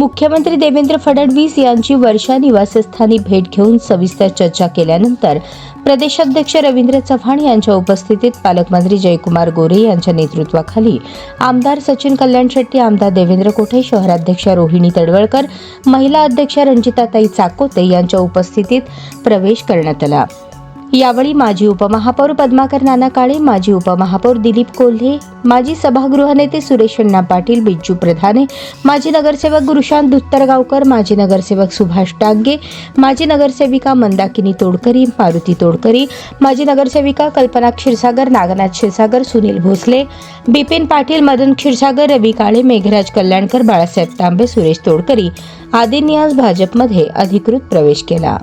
मुख्यमंत्री देवेंद्र फडणवीस यांची वर्षा निवासस्थानी भेट घेऊन सविस्तर चर्चा केल्यानंतर प्रदेशाध्यक्ष रवींद्र चव्हाण यांच्या उपस्थितीत पालकमंत्री जयकुमार गोरे यांच्या नेतृत्वाखाली आमदार सचिन कल्याण शेट्टी आमदार देवेंद्र कोठे शहराध्यक्ष रोहिणी तडवळकर महिला अध्यक्ष रंजिताताई चाकोते यांच्या उपस्थितीत प्रवेश करण्यात आला. यावेळी माजी उपमहापौर पद्माकर नाना काळे माजी उपमहापौर दिलीप कोल्हे माजी सभागृह नेते सुरेश अण्णा पाटील बिज्जू प्रधाने माजी नगरसेवक गुरुशांत दुत्तरगावकर माजी नगरसेवक सुभाष टांगे माजी नगरसेविका मंदाकिनी तोडकरी मारुती तोडकरी माजी नगरसेविका कल्पना क्षीरसागर नागनाथ क्षीरसागर सुनील भोसले बिपिन पाटील मदन क्षीरसागर रवी काळे मेघराज कल्याणकर बाळासाहेब तांबे सुरेश तोडकरी आदींनी आज भाजपमध्ये अधिकृत प्रवेश केला.